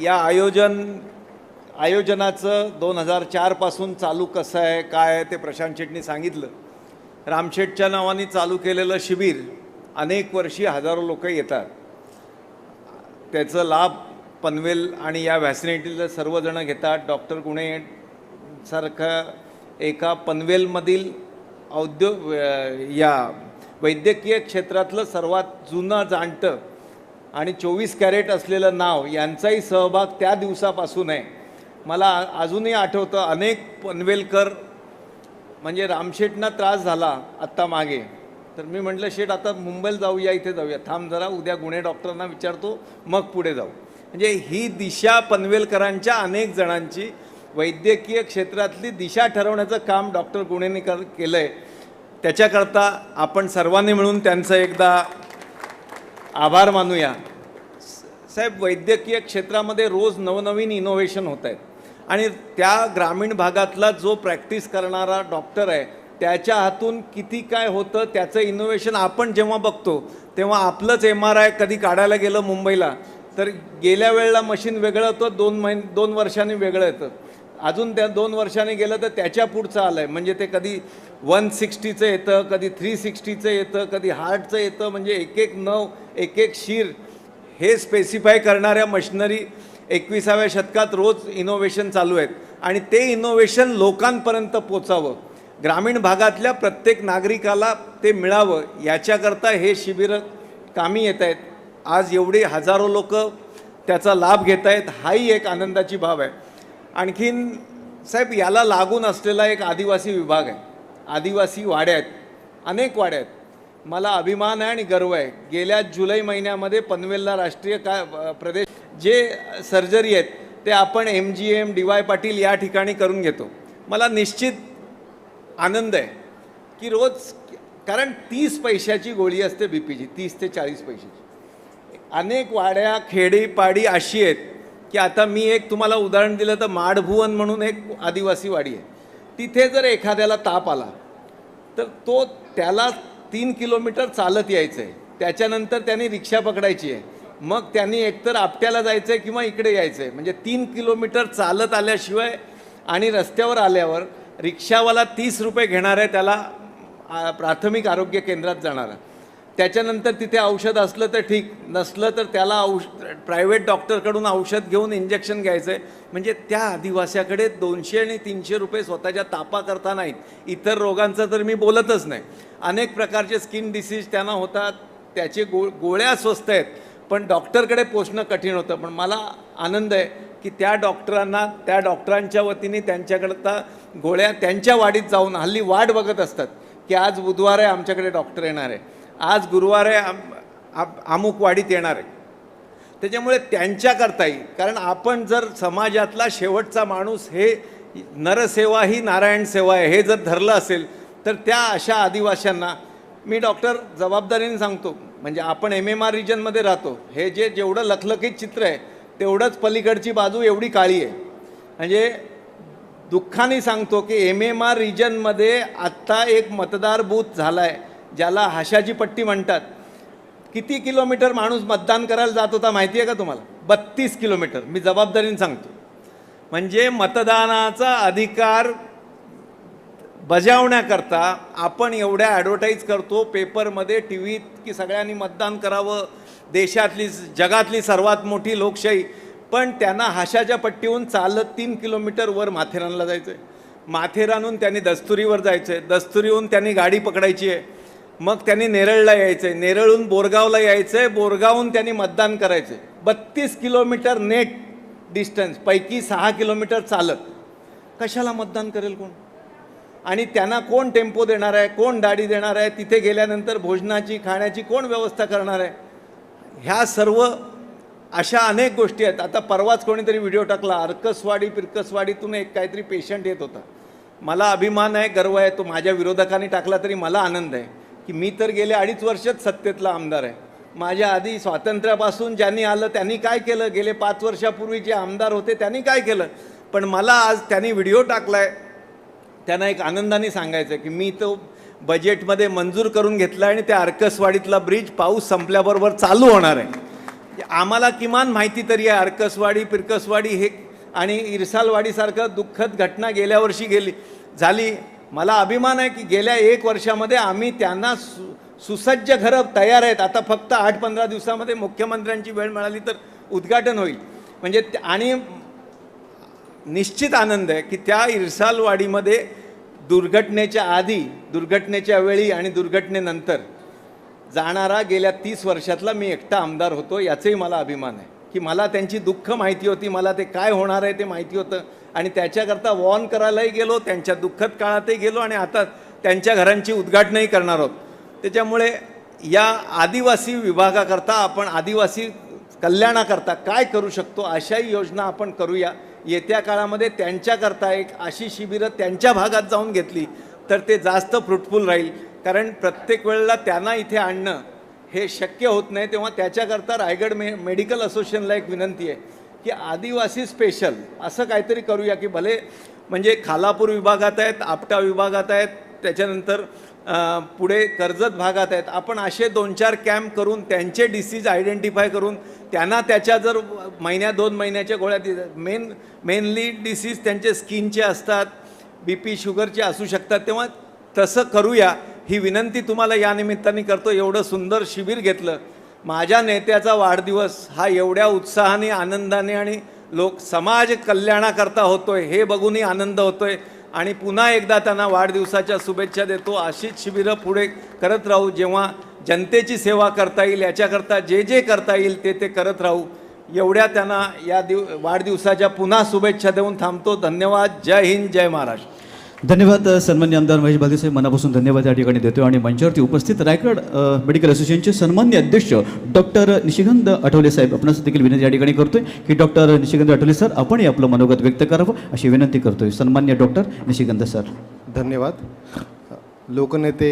या आयोजन आयोजनाचं दोन हजार चारपासून चालू कसं आहे काय आहे ते प्रशांत शेटनी सांगितलं. रामशेठच्या नावाने चालू केलेलं शिबिर अनेक वर्षी हजारो लोक येतात. त्याचं लाभ पनवेल आणि या व्हॅसिनेटीला सर्वजणं घेतात. डॉक्टर गुणे सारखं एका पनवेलमधील औद्योग या वैद्यकीय क्षेत्रातलं सर्वात जुनं जाणतं आणि चोवीस कॅरेट असलेलं नाव यांचाही सहभाग त्या दिवसापासून आहे. मला अजूनही आठवतं अनेक पनवेलकर म्हणजे रामशेठना त्रास झाला आत्ता मागे. तर मी म्हटलं शेठ आता मुंबईला जाऊया इथे जाऊया. थांब जरा उद्या गुन्हे डॉक्टरांना विचारतो मग पुढे जाऊ. म्हणजे ही दिशा पनवेलकरांच्या अनेक जणांची वैद्यकीय क्षेत्रातली दिशा ठरवण्याचं काम डॉक्टर गुणेने कर केलं आहे त्याच्याकरता आपण सर्वांनी मिळून त्यांचं एकदा आभार मानूया. साहेब वैद्यकीय क्षेत्रामध्ये रोज नवनवीन इनोव्हेशन होत आहेत आणि त्या ग्रामीण भागातला जो प्रॅक्टिस करणारा डॉक्टर आहे त्याच्या हातून किती काय होतं त्याचं इनोव्हेशन आपण जेव्हा बघतो तेव्हा आपलंच एम आर आय कधी काढायला गेलं मुंबईला तर गेल्या वेळेला मशीन वेगळं होतं दोन महिन दोन वर्षांनी वेगळं येतं. अजून त्या दोन वर्षांनी गेलं तर त्याच्या पुढचं आलं आहे म्हणजे ते कधी वन सिक्स्टीचं येतं कधी थ्री सिक्स्टीचं येतं कधी हार्टचं येतं म्हणजे एक एक नव एक एक शीर हे स्पेसिफाय करणाऱ्या मशिनरी एकविसाव्या शतकात रोज इनोव्हेशन चालू आहेत. आणि ते इनोव्हेशन लोकांपर्यंत पोचावं. ग्रामीण भागातल्या प्रत्येक नागरिकाला ते मिळावं. याच्याकरता हे शिबिरं कामी येत आहेत. आज एवढे हजारो लोक त्याचा लाभ घेत आहेत. हाही एक आनंदाची बाब आहे. आणखीन साहेब याला लागून असलेला एक आदिवासी विभाग आहे. आदिवासी वाड्या आहेत. अनेक वाड्या आहेत. मला अभिमान आहे आणि गर्व आहे. गेल्या जुलै महिन्यामध्ये पनवेलला राष्ट्रीय का प्रदेश जे सर्जरी आहेत ते आपण M G M D Y Patil या ठिकाणी करून घेतो. मला निश्चित आनंद आहे की रोज कारण तीस पैशाची गोळी असते बी पीची तीस ते चाळीस पैशाची. अनेक वाड्या खेडीपाडी अशी आहेत की आता मी एक तुम्हाला उदाहरण दिलं तर माडभुवन म्हणून एक आदिवासी वाडी आहे. तिथे जर एखाद्याला ताप आला तर तो त्याला तीन किलोमीटर चालत यायचं आहे त्याच्यानंतर त्यांनी रिक्षा पकडायची आहे. मग त्यांनी एकतर आपट्याला जायचं आहे किंवा इकडे यायचं आहे म्हणजे तीन किलोमीटर चालत आल्याशिवाय आणि रस्त्यावर आल्यावर रिक्षावाला तीस रुपये घेणार आहे त्याला प्राथमिक आरोग्य केंद्रात जाणारा. त्याच्यानंतर तिथे औषध असलं तर ठीक नसलं तर त्याला औष प्रायव्हेट डॉक्टरकडून औषध घेऊन इंजेक्शन घ्यायचं आहे म्हणजे त्या आदिवास्याकडे दोनशे आणि तीनशे रुपये स्वतःच्या तापाकरता नाहीत. इतर रोगांचं तर मी बोलतच नाही. अनेक प्रकारचे स्किन डिसीज त्यांना होतात त्याचे गो गोळ्या स्वस्त आहेत. पण डॉक्टरकडे पोचणं कठीण होतं. पण मला आनंद आहे की त्या डॉक्टरांना त्या डॉक्टरांच्या वतीने त्यांच्याकडता गोळ्या त्यांच्या वाडीत जाऊन हल्ली वाट बघत असतात की आज बुधवार आहे आमच्याकडे डॉक्टर येणार आहे. आज गुरुवार आहे आम अमुक वाढीत येणार आहे. त्याच्यामुळे त्यांच्याकरताही कारण आपण जर समाजातला शेवटचा माणूस हे नरसेवा ही नारायण सेवा आहे हे जर धरलं असेल तर त्या अशा आदिवाशांना मी डॉक्टर जबाबदारीने सांगतो म्हणजे आपण एम एम आर रिजनमध्ये राहतो हे जे जेवढं लखलखीत चित्र आहे तेवढंच पलीकडची बाजू एवढी काळी आहे. म्हणजे दुःखाने सांगतो की एम एम आर रिजनमध्ये आत्ता एक मतदार बूथ झाला आहे ज्याला हाशाची पट्टी म्हणतात. किती किलोमीटर माणूस मतदान करायला जात होता माहिती आहे का तुम्हाला? बत्तीस किलोमीटर. मी जबाबदारीने सांगतो. म्हणजे मतदानाचा अधिकार बजावण्याकरता आपण एवढ्या ॲडव्हर्टाईज करतो पेपरमध्ये टी व्हीत की सगळ्यांनी मतदान करावं. देशातली जगातली सर्वात मोठी लोकशाही. पण त्यांना हाशाच्या पट्टीहून चालत तीन किलोमीटर वर माथेरानला जायचं आहे माथेरानहून त्यांनी दस्तुरीवर जायचं आहे दस्तुरीहून त्यांनी गाडी पकडायची आहे मग त्यांनी नेरळला यायचं आहे नेरळहून बोरगावला यायचं आहे बोरगावहून त्यांनी मतदान करायचं आहे बत्तीस किलोमीटर नेट डिस्टन्स. पैकी सहा किलोमीटर चालत. कशाला मतदान करेल कोण? आणि त्यांना कोण टेम्पो देणार आहे? कोण गाडी देणार आहे? तिथे गेल्यानंतर भोजनाची खाण्याची कोण व्यवस्था करणार आहे? ह्या सर्व अशा अनेक गोष्टी आहेत. आता परवाच कोणीतरी व्हिडिओ टाकला. अर्कसवाडी पिरकसवाडीतून एक काहीतरी पेशंट येत होता. मला अभिमान आहे गर्व आहे. तो माझ्या विरोधकांनी टाकला तरी मला आनंद आहे. की मी तर गेले अडीच वर्षच सत्तेतला आमदार आहे. माझ्या आधी स्वातंत्र्यापासून ज्यांनी आलं त्यांनी काय केलं? गेले पाच वर्षापूर्वी जे आमदार होते त्यांनी काय केलं? पण मला आज त्यांनी व्हिडिओ टाकला आहे त्यांना एक आनंदाने सांगायचं की मी तो बजेटमध्ये मंजूर करून घेतला आणि त्या अर्कसवाडीतला ब्रिज पाऊस संपल्याबरोबर चालू होणार आहे. आम्हाला किमान माहिती तरी आहे अर्कसवाडी पिरकसवाडी हे आणि इरसालवाडीसारखं दुःखद घटना गेल्या वर्षी गेली झाली. मला अभिमान आहे की गेल्या एक वर्षामध्ये आम्ही त्यांना सु सुसज्ज घरं तयार आहेत. आता फक्त आठ पंधरा दिवसामध्ये मुख्यमंत्र्यांची वेळ मिळाली तर उद्घाटन होईल. म्हणजे आणि निश्चित आनंद आहे की त्या इरसालवाडीमध्ये दुर्घटनेच्या आधी दुर्घटनेच्या वेळी आणि दुर्घटनेनंतर जाणारा गेल्या तीस वर्षातला मी एकटा आमदार होतो याचाही मला अभिमान आहे. की मला त्यांची दुःख माहिती होती मला ते काय होणार आहे ते माहिती होतं. आणि त्याच्याकरता वॉर्न करायलाही गेलो त्यांच्या दुःखद काळातही गेलो आणि आता त्यांच्या घरांची उद्घाटनही करणार आहोत. त्याच्यामुळे या आदिवासी विभागाकरता आपण आदिवासी कल्याणाकरता काय करू शकतो अशाही योजना आपण करूया. येत्या काळामध्ये त्यांच्याकरता एक अशी शिबिरं त्यांच्या भागात जाऊन घेतली तर ते जास्त फ्रुटफुल राहील. कारण प्रत्येक वेळेला त्यांना इथे आणणं हे शक्य होत नाही तेव्हा त्याच्याकरता रायगड मे मेडिकल असोसिएशनला एक विनंती आहे की आदिवासी स्पेशल असं काहीतरी करूया की भले म्हणजे खालापूर विभागात आहेत आपटा विभागात आहेत त्याच्यानंतर पुढे कर्जत भागात आहेत. आपण असे दोन चार कॅम्प करून त्यांचे डिसीज आयडेंटिफाय करून त्यांना त्याच्या जर महिन्या दोन महिन्याच्या गोळ्या दिल्या. मेन मेनली डिसीज त्यांचे स्किनचे असतात बी पी शुगरचे असू शकतात. तेव्हा तसं करूया. ही विनंती तुम्हाला या निमित्ताने करतो. एवढं सुंदर शिबिर घेतलं. माझ्या नेत्याचा वाढदिवस हा एवढ्या उत्साहाने आनंदाने आणि लोक समाज कल्याणाकरता होतोय हे बघूनही आनंद होतोय. आणि पुन्हा एकदा त्यांना वाढदिवसाच्या शुभेच्छा देतो. अशीच शिबिरं पुढे करत राहू. जेव्हा जनतेची सेवा करता येईल याच्याकरता जे जे करता येईल ते ते करत राहू. एवढ्या त्यांना या दिव वाढदिवसाच्या पुन्हा शुभेच्छा देऊन थांबतो. धन्यवाद. जय हिंद जय महाराष्ट्र. धन्यवाद सन्मान्य आमदार महेश बालदी साहेब. मनापासून धन्यवाद या ठिकाणी देतो आणि मंचावरती उपस्थित रायगड मेडिकल असोसिएशनचे सन्मान्य अध्यक्ष डॉक्टर निशिकांत आठवले साहेब. आपणास देखील विनंती या ठिकाणी करतोय की डॉक्टर निशिकांत आठवले सर आपणही आपलं मनोगत व्यक्त करावं अशी विनंती करतोय. सन्मान्य डॉक्टर निशिकांत सर. धन्यवाद. लोकनेते